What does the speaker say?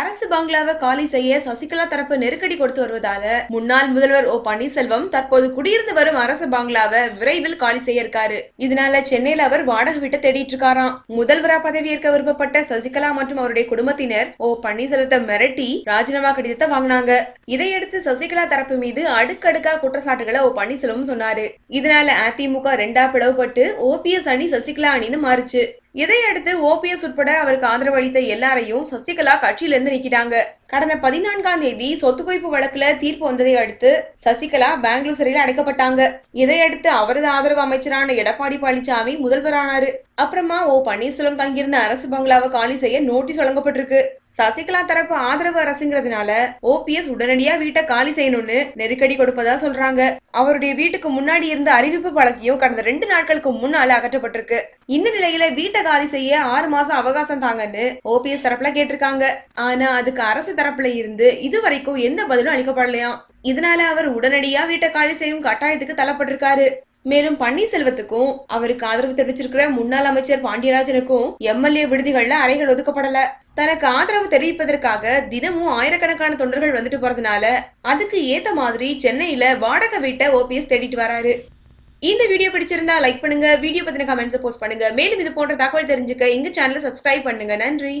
அரசு பங்களாவை காலி செய்ய சசிகலா தரப்பு நெருக்கடி கொடுத்து வருவதால முன்னாள் முதல்வர் ஓ பன்னீர்செல்வம் தற்போது குடியிருந்து வரும் அரசு பங்களாவை விரைவில் காலி செய்ய இருக்காரு. இதனால சென்னையில அவர் வாடகை வீட்டை தேடிட்டு இருக்காராம். முதல்வரா பதவியேற்க விருப்பப்பட்ட சசிகலா மற்றும் அவருடைய குடும்பத்தினர் ஓ பன்னீர்செல்வத்தை மிரட்டி ராஜினாமா கடிதத்தை வாங்கினாங்க. இதையடுத்து சசிகலா தரப்பு மீது அடுக்கடுக்கா குற்றச்சாட்டுகளை ஓ பன்னீர்செல்வம் சொன்னாரு. இதனால அதிமுக ரெண்டா பிளவுபட்டு ஓபிஎஸ் அணி சசிகலா அணின்னு மாறுச்சு. இதையடுத்து ஓபிஎஸ் உட்பட அவருக்கு ஆதரவு அளித்த எல்லாரையும் சசிகலா கட்சியிலிருந்து நீக்கிட்டாங்க. கடந்த பதினான்காம் தேதி சொத்து குவிப்பு வழக்குல தீர்ப்பு வந்ததை அடுத்து சசிகலா பெங்களூர் சிறையில் அடைக்கப்பட்டாங்க. இதையடுத்து அவரது ஆதரவு அமைச்சரான எடப்பாடி பழனிசாமி முதல்வரானாரு. அப்புறமா ஓ பன்னீர்செல்வம் தங்கியிருந்த அரசு பங்களாவை காலி செய்ய நோட்டீஸ் வழங்கப்பட்டிருக்கு. சசிகலா தரப்பு ஆதரவு அரசுங்கிறதுனால ஓபிஎஸ் உடனடியா வீட்டை காலி செய்யணும்னு நெருக்கடி கொடுப்பதா சொல்றாங்க. அவருடைய வீட்டுக்கு முன்னாடி இருந்த அறிவிப்பு பலகையும் கடந்த ரெண்டு நாட்களுக்கு முன்னால அகற்றப்பட்டிருக்கு. இந்த நிலையில வீட்டை காலி செய்ய ஆறு மாசம் அவகாசம் தாங்கன்னு ஓபிஎஸ் தரப்புல கேட்டிருக்காங்க. ஆனா அதுக்கு அரசு தரப்புல இருந்து இதுவரைக்கும் எந்த பதிலும் அளிக்கப்படலையாம் இதனால அவர் உடனடியா வீட்டை காலி செய்யும் கட்டாயத்துக்கு தள்ளப்பட்டிருக்காரு. மேலும் பன்னீர்செல்வத்துக்கும் அவருக்கு ஆதரவு தெரிவிச்சிருக்கிற முன்னாள் அமைச்சர் பாண்டியராஜனுக்கும் எம்எல்ஏ விடுதிகள்ல அறைகள் ஒதுக்கப்படல. தனக்கு ஆதரவு தெரிவிப்பதற்காக தினமும் ஆயிரக்கணக்கான தொண்டர்கள் வந்துட்டு போறதுனால அதுக்கு ஏத்த மாதிரி சென்னையில வாடகை வீட்டை ஓபிஎஸ் தேடிட்டு வராரு. இந்த வீடியோ பிடிச்சிருந்தா லைக் பண்ணுங்க வீடியோ பத்தின கமெண்ட்ஸ் போஸ்ட் பண்ணுங்க. மேலும் இது போன்ற தகவல் தெரிஞ்சுக்க எங்க சேனலை சப்ஸ்கிரைப் பண்ணுங்க. நன்றி.